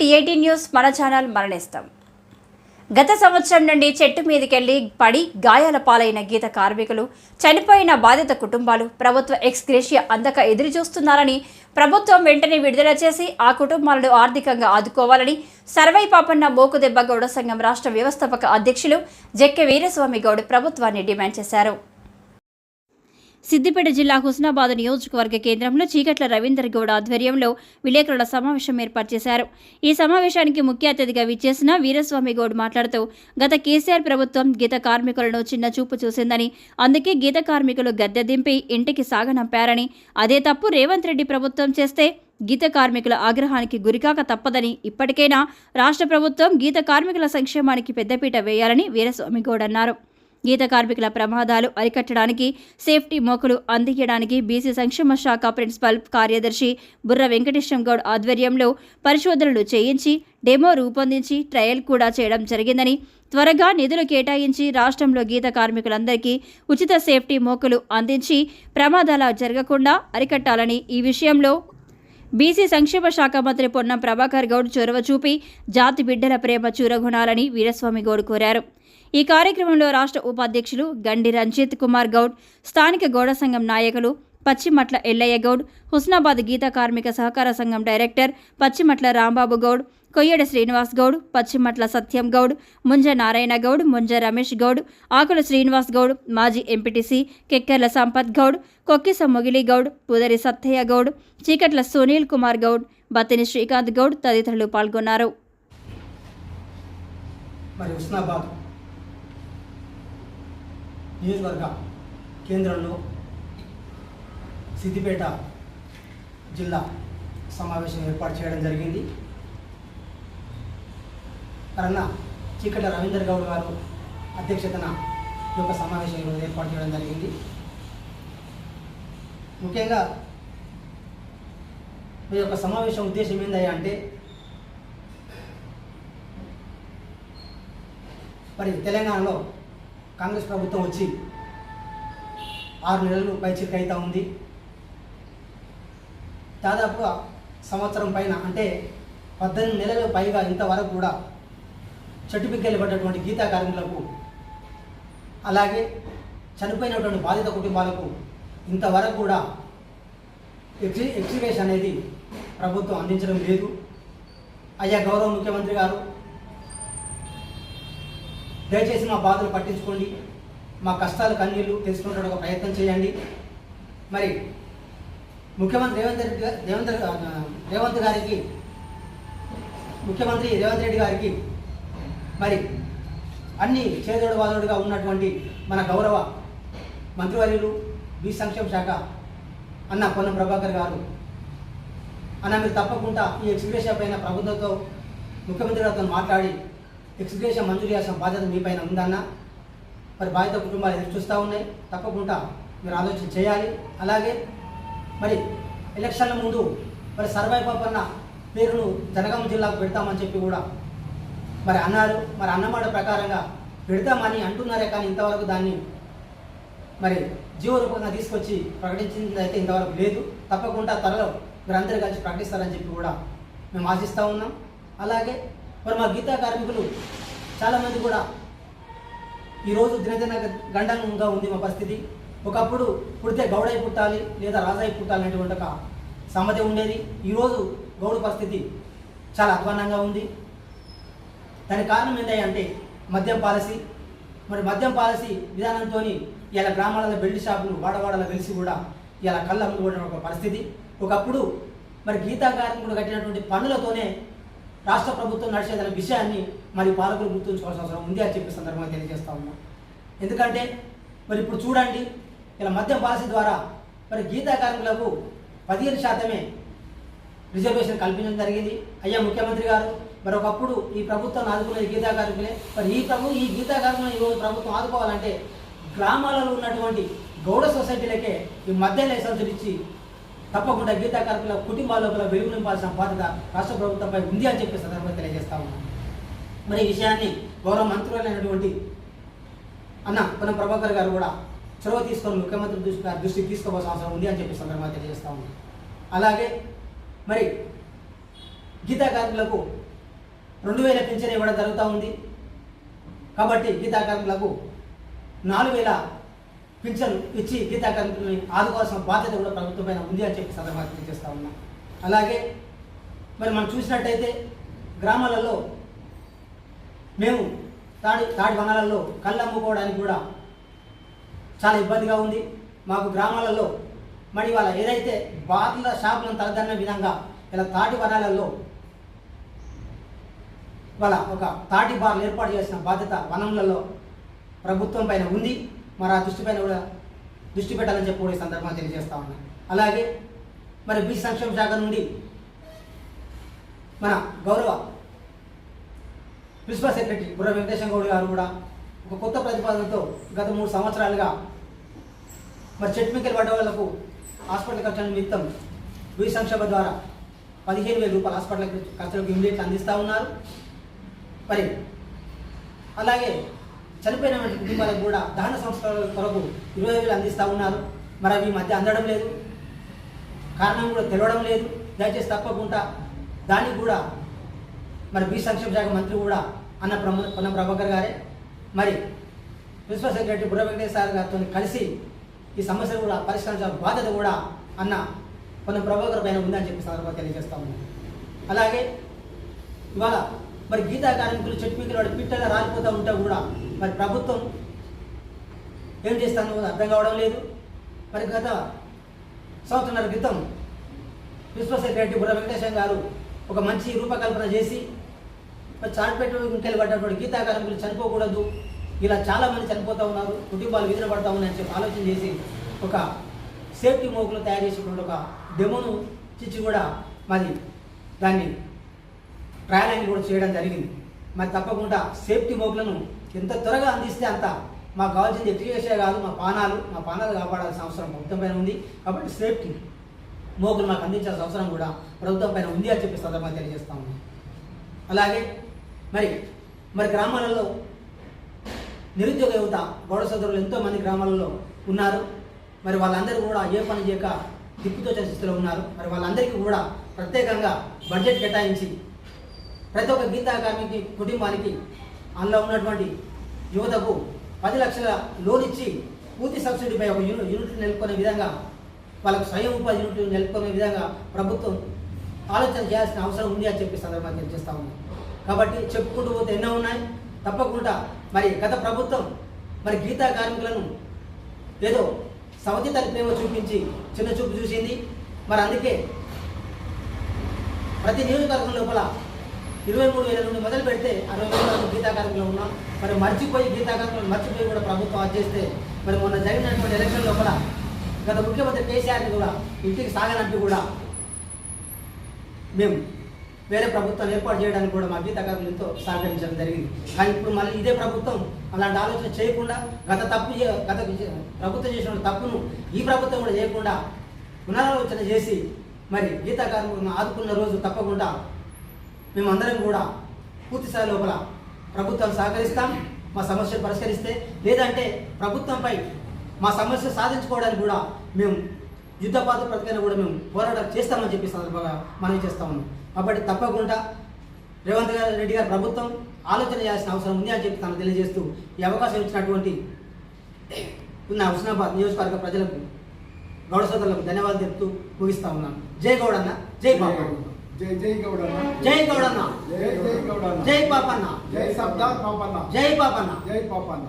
TIT news మన channel మరణిస్తాం. గత సంవత్సరం నుండి చెట్టు మీదకెళ్ళి పడి గాయాల పాలైన గీత కార్మికులు చనిపోయిన బాధిత కుటుంబాలు ప్రభుత్వ ఎక్స్గ్రేషియా అందక ఎదురు చూస్తున్నారని ప్రభుత్వం వెంటనే విడుదల చేసి ఆ కుటుంబాలను ఆర్థికంగా ఆదుకోవాలని సర్వై పాపన్న మోకుదెబ్బ గౌడ సంఘం రాష్ట్ర వ్యవస్థాపక అధ్యక్షులు జెక్కె వీరస్వామి గౌడ్ ప్రభుత్వాన్ని డిమాండ్ చేశారు. సిద్దిపేట జిల్లా హుస్నాబాద్ నియోజకవర్గ కేంద్రంలో చీకట్ల రవీందర్ గౌడ్ ఆధ్వర్యంలో విలేకరుల సమావేశం ఏర్పాటు చేశారు. ఈ సమావేశానికి ముఖ్య అతిథిగా విచ్చేసిన వీరస్వామి గౌడ్ మాట్లాడుతూ గత కేసీఆర్ ప్రభుత్వం గీత కార్మికులను చిన్న చూపు చూసిందని అందుకే గీత కార్మికులు గద్దె దింపి ఇంటికి సాగనంపారని అదే తప్పు రేవంత్ రెడ్డి ప్రభుత్వం చేస్తే గీత కార్మికుల ఆగ్రహానికి గురికాక తప్పదని ఇప్పటికైనా రాష్ట్ర ప్రభుత్వం గీత కార్మికుల సంక్షేమానికి పెద్దపీట వేయాలని వీరస్వామి గౌడ్ అన్నారు. గీత కార్మికుల ప్రమాదాలు అరికట్టడానికి సేఫ్టీ మోకులు అందించడానికి బీసీ సంక్షేమ శాఖ ప్రిన్సిపల్ కార్యదర్శి బుర్ర వెంకటేశం గౌడ్ ఆధ్వర్యంలో పరిశోధనలు చేయించి డెమో రూపొందించి ట్రయల్ కూడా చేయడం జరిగిందని త్వరగా నిధులు కేటాయించి రాష్ట్రంలో గీత కార్మికులందరికీ ఉచిత సేఫ్టీ మోకులు అందించి ప్రమాదాలు జరగకుండా అరికట్టాలని ఈ విషయంలో బీసీ సంక్షేమ శాఖ మంత్రి పొన్నం ప్రభాకర్ గౌడ్ చొరవ చూపి జాతి బిడ్డల ప్రేమ చూరగొనాలని వీరస్వామి గౌడ్ కోరారు. ఈ కార్యక్రమంలో రాష్ట్ర ఉపాధ్యక్షులు గండి రంజిత్ కుమార్ గౌడ్ స్థానిక గౌడ సంఘం నాయకులు పచ్చిమట్ల ఎల్లయ్య గౌడ్ హుస్నాబాద్ గీత కార్మిక సహకార సంఘం డైరెక్టర్ పచ్చిమట్ల రాంబాబు గౌడ్ కొయ్యడ శ్రీనివాస్ గౌడ్ పశ్చిమట్ల సత్యం గౌడ్ ముంజ నారాయణ గౌడ్ ముంజ రమేష్ గౌడ్ ఆకుల శ్రీనివాస్ గౌడ్ మాజీ ఎంపీటీసీ కెక్కెర్ల సంపత్ గౌడ్ కొక్కిస మొగిలి గౌడ్ పుదరి సత్తయ్య గౌడ్ చీకట్ల సునీల్ కుమార్ గౌడ్ బతిని శ్రీకాంత్ గౌడ్ తదితరులు పాల్గొన్నారు. మరి హుస్నాబాద్ నియోజకవర్గ కేంద్రంలో సిద్దిపేట జిల్లా సమావేశం ఏర్పాటు చేయడం జరిగింది. కరన్న చీకట రవీందర్ గౌడ్ గారు అధ్యక్షతన ఈ యొక్క సమావేశం ఈరోజు ఏర్పాటు చేయడం జరిగింది. ముఖ్యంగా ఈ యొక్క సమావేశం ఉద్దేశం ఏందయ్యా అంటే మరి తెలంగాణలో కాంగ్రెస్ ప్రభుత్వం వచ్చి ఆరు నెలలు పైచిక్ అవుతా ఉంది. దాదాపుగా సంవత్సరం పైన అంటే పద్దెనిమిది నెలలు పైగా ఇంతవరకు కూడా చెట్టు పిక్కలు గీతా కార్మికులకు అలాగే చనిపోయినటువంటి బాధిత కుటుంబాలకు ఇంతవరకు కూడా ఎక్సి ఎక్సిబిషన్ అనేది ప్రభుత్వం అందించడం లేదు. అయ్యా గౌరవ ముఖ్యమంత్రి గారు దయచేసి మా బాధలు పట్టించుకోండి. మా కష్టాలు కన్నీళ్ళు తెలుసుకునేటువంటి ఒక ప్రయత్నం చేయండి. మరి ముఖ్యమంత్రి రేవంత్ రెడ్డి రేవంత్ రేవంత్ గారికి ముఖ్యమంత్రి రేవంత్ రెడ్డి గారికి మరి అన్ని చేదోడు వాదోడుగా ఉన్నటువంటి మన గౌరవ మంత్రివర్యులు బి సంక్షేమ శాఖ అన్న పొన్న ప్రభాకర్ గారు. అన్న మీరు తప్పకుండా ఈ ఎక్స్గ్రేషన్ పైన ప్రభుత్వంతో ముఖ్యమంత్రి గారితో మాట్లాడి ఎక్స్గ్రేషన్ మంజూరు చేసిన బాధ్యత మీ పైన ఉందన్న. మరి బాధిత కుటుంబాలు ఎదురు చూస్తూ ఉన్నాయి. తప్పకుండా మీరు ఆలోచన చేయాలి. అలాగే మరి ఎలక్షన్ల ముందు మరి సర్వై పాపన్న పేరును జనగామ జిల్లాకు పెడతామని చెప్పి కూడా మరి అన్నారు. మరి అన్నమాట ప్రకారంగా పెడతామని అంటున్నారే కానీ ఇంతవరకు దాన్ని మరి జీవరూపంగా తీసుకొచ్చి ప్రకటించింది అయితే ఇంతవరకు లేదు. తప్పకుండా త్వరలో మీరు అందరూ కలిసి ప్రకటిస్తారని చెప్పి కూడా మేము ఆశిస్తూ ఉన్నాం. అలాగే మరి మా గీతా కార్మికులు చాలామంది కూడా ఈరోజు దినదిన గండంగా ఉంది మా పరిస్థితి. ఒకప్పుడు పుడితే గౌడై పుట్టాలి లేదా రాజాయి పుట్టాలి అనేటువంటి ఒక సమ్మతి ఉండేది. ఈరోజు గౌడు పరిస్థితి చాలా అధ్వానంగా ఉంది. దానికి కారణం ఏంటంటే మద్యం పాలసీ. మరి మద్యం పాలసీ విధానంతో ఇలా గ్రామాలలో బెల్ట్ షాపులు వాడవాడలో వెలిసి కూడా ఇలా కళ్ళ అమ్ముకోవడం ఒక పరిస్థితి. ఒకప్పుడు మరి గీతా కార్మికుడు కట్టినటువంటి పనులతోనే రాష్ట్ర ప్రభుత్వం నడిచేదన్న విషయాన్ని మరి పాలకులు గుర్తుంచుకోవాల్సిన అవసరం ఉంది అని చెప్పి సందర్భంగా తెలియజేస్తా ఉన్నాం. ఎందుకంటే మరి ఇప్పుడు చూడండి ఇలా మద్యం పాలసీ ద్వారా మరి గీతా కార్మికులకు పదిహేను శాతమే రిజర్వేషన్ కల్పించడం జరిగింది. అయ్యా ముఖ్యమంత్రి గారు మరి ఒకప్పుడు ఈ ప్రభుత్వం ఆదుకునేది గీతా కార్మికులే. మరి ఈ ప్రభు ఈ గీతా కార్మికులను ఈరోజు ప్రభుత్వం ఆదుకోవాలంటే గ్రామాలలో ఉన్నటువంటి గౌడ సొసైటీలకే ఈ మధ్య లైసెన్సులు ఇచ్చి తప్పకుండా గీతా కార్మికుల కుటుంబాల లోపల వెలుగు నింపాల్సిన బాధ్యత రాష్ట్ర ప్రభుత్వంపై ఉంది అని చెప్పి సందర్భంగా తెలియజేస్తా ఉన్నాం. మరి ఈ విషయాన్ని గౌరవ మంత్రులైనటువంటి అన్న పొన్నం ప్రభాకర్ గారు కూడా చొరవ తీసుకొని ముఖ్యమంత్రి దృష్టి దృష్టికి తీసుకోవాల్సిన అవసరం ఉంది అని చెప్పి సందర్భంగా తెలియజేస్తా ఉన్నాం. అలాగే మరి గీతా కార్మికులకు రెండు వేల పింఛన్ ఇవ్వడం జరుగుతూ ఉంది. కాబట్టి గీతా కార్మికులకు నాలుగు వేల పింఛన్ ఇచ్చి గీతా కార్మికులని ఆదుకోవాల్సిన బాధ్యత కూడా ప్రభుత్వం పైన ఉంది అని చెప్పి సందర్భంగా తెలియజేస్తూ ఉన్నాం. అలాగే మరి మనం చూసినట్టయితే గ్రామాలలో మేము తాడి తాడి వనాలలో కళ్ళు అమ్ముకోవడానికి కూడా చాలా ఇబ్బందిగా ఉంది. మాకు గ్రామాలలో మరి వాళ్ళ ఏదైతే బార్ల షాపులను తలదన్న విధంగా ఇలా తాటి వనాలలో వాళ్ళ ఒక తాటి బార్లు ఏర్పాటు చేసిన బాధ్యత వనములలో ప్రభుత్వం పైన ఉంది. మరి ఆ దృష్టి పైన కూడా దృష్టి పెట్టాలని చెప్పి కూడా ఈ సందర్భంగా తెలియజేస్తా ఉన్నాను అలాగే మరి బీసీ సంక్షేమ శాఖ నుండి మన గౌరవ ప్రిన్సిపల్ సెక్రటరీ బుర్ర వెంకటేశ్వర గౌడ్ గారు కూడా ఒక కొత్త ప్రతిపాదనతో గత మూడు సంవత్సరాలుగా మరి చెట్మికలు పడ్డ వాళ్ళకు హాస్పిటల్ ఖర్చుల నిమిత్తం భూ సంక్షేమ ద్వారా పదిహేను వేల రూపాయల హాస్పిటల్ ఖర్చులకు ఇమీడియట్ అందిస్తూ ఉన్నారు. మరి అలాగే చనిపోయిన కుటుంబాలకు కూడా దహన సంస్కారాల కొరకు ఇరవై వేలు అందిస్తూ ఉన్నారు. మరి అవి ఈ మధ్య అందడం లేదు. కారణం కూడా తెలవడం లేదు. దయచేసి తప్పకుండా దానికి కూడా మరి బీ సంక్షేమ శాఖ మంత్రి కూడా అన్న ప్రమ పొన్న ప్రభాకర్ గారే మరి ప్రిన్సిపల్ సెక్రటరీ బుర్ర వెంకటేశ్వర గారితో కలిసి ఈ సమస్యలు కూడా పరిష్కరించాల్సిన బాధ్యత కూడా అన్న కొంత ప్రభాకర్ పైన ఉందని చెప్పి సందర్భంగా తెలియజేస్తా ఉన్నాను. అలాగే ఇవాళ మరి గీతా కార్మికులు చెట్టు మీద వాడి పిట్టగా రాలిపోతూ ఉంటే కూడా మరి ప్రభుత్వం ఏం చేస్తానో అర్థం కావడం లేదు. మరి గత సంవత్సరాల క్రితం ప్రిన్సిపల్ సెక్రటరీ బుర్ర వెంకటేశ్వర గారు ఒక మంచి రూపకల్పన చేసి మరి చాటుపేట ఇంకెళ్ళి పడ్డటువంటి గీతా కార్మికులు చనిపోకూడదు ఇలా చాలా మంది చనిపోతూ ఉన్నారు కుటుంబాలు వీధిన పడతా ఉన్నాయని చెప్పి ఆలోచన చేసి ఒక సేఫ్టీ మోకులు తయారు చేసినటువంటి ఒక డెమోను చిచ్చి కూడా మరి దాన్ని ట్రయల్ కూడా చేయడం జరిగింది. మరి తప్పకుండా సేఫ్టీ మోకులను ఎంత త్వరగా అందిస్తే అంత మాకు కావాల్సింది ఎట్రికేషే కాదు మా పానాలు మా పానాలు కాపాడాల్సిన అవసరం ప్రభుత్వం పైన ఉంది. కాబట్టి సేఫ్టీ మోకులు మాకు అందించాల్సిన అవసరం కూడా ప్రభుత్వం పైన ఉంది అని చెప్పి సందర్భంగా తెలియజేస్తా ఉన్నాం. అలాగే మరి మరి గ్రామాలలో నిరుద్యోగ యువత గౌడ సోదరులు ఎంతో మంది గ్రామాలలో ఉన్నారు. మరి వాళ్ళందరూ కూడా ఏ పని చేయక దిక్కుతో స్థితిలో ఉన్నారు. మరి వాళ్ళందరికీ కూడా ప్రత్యేకంగా బడ్జెట్ కేటాయించి ప్రతి ఒక్క గీతా కార్మికి కుటుంబానికి అందులో ఉన్నటువంటి యువతకు పది లక్షల లోన్ ఇచ్చి పూర్తి సబ్సిడీపై ఒక యూనిట్ యూనిట్ నెలకొనే విధంగా వాళ్ళకు స్వయం ఉపాధి యూనిట్ నెలకొనే విధంగా ప్రభుత్వం ఆలోచన చేయాల్సిన అవసరం ఉంది అని చెప్పి సందర్భంగా తెలియజేస్తా ఉంది కాబట్టి చెప్పుకుంటూ పోతే ఎన్నో ఉన్నాయి. తప్పకుండా. మరి గత ప్రభుత్వం మరి గీతా కార్మికులను ఏదో సవతి తల్లి చూపించి చిన్న చూపు చూసింది. మరి అందుకే ప్రతి నియోజకవర్గం లోపల ఇరవై మూడు వేల నుండి మొదలు పెడితే అరవై వేల వరకు గీతా కార్మికులు ఉన్నాం. మరి మర్చిపోయి గీతా కార్మికులు మర్చిపోయి కూడా ప్రభుత్వం అది మరి మొన్న జరిగినటువంటి ఎలక్షన్ లోపల గత ముఖ్యమంత్రి కేసీఆర్ని కూడా ఇంటికి సాగనట్టు కూడా మేము వేరే ప్రభుత్వం ఏర్పాటు చేయడానికి కూడా మా గీతా ఎంతో సహకరించడం జరిగింది. కానీ ఇప్పుడు మళ్ళీ ఇదే ప్రభుత్వం అలాంటి ఆలోచన చేయకుండా గత తప్పు గత ప్రభుత్వం చేసిన తప్పును ఈ ప్రభుత్వం కూడా చేయకుండా పునరాలోచన చేసి మరి గీతకారులను ఆదుకున్న రోజు తప్పకుండా మేమందరం కూడా పూర్తి స్థాయి లోపల ప్రభుత్వం సహకరిస్తాం మా సమస్యలు పరిష్కరిస్తే లేదంటే ప్రభుత్వంపై మా సమస్య సాధించుకోవడానికి కూడా మేము యుద్ధపాత ప్రతికైనా కూడా మేము పోరాటం చేస్తామని చెప్పి సందర్భంగా మనవి చేస్తా ఉన్నాం. కాబట్టి తప్పకుండా రేవంత్ గారు రెడ్డి గారి ప్రభుత్వం ఆలోచన చేయాల్సిన అవసరం ఉంది అని చెప్పి తను తెలియజేస్తూ ఈ అవకాశం ఇచ్చినటువంటి నా హుస్నాబాద్ నియోజకవర్గ ప్రజలకు గౌడ సోదరులకు ధన్యవాదాలు చెప్తూ ముగిస్తా ఉన్నాను. జై గౌడన్న జై పాపన్న. జై జై గౌడన్న. జై గౌడన్న. జై జై గౌడన్న. జై పాపన్న. జై సర్దార్ పాపన్న. జై పాపన్న. జై పాపన్న.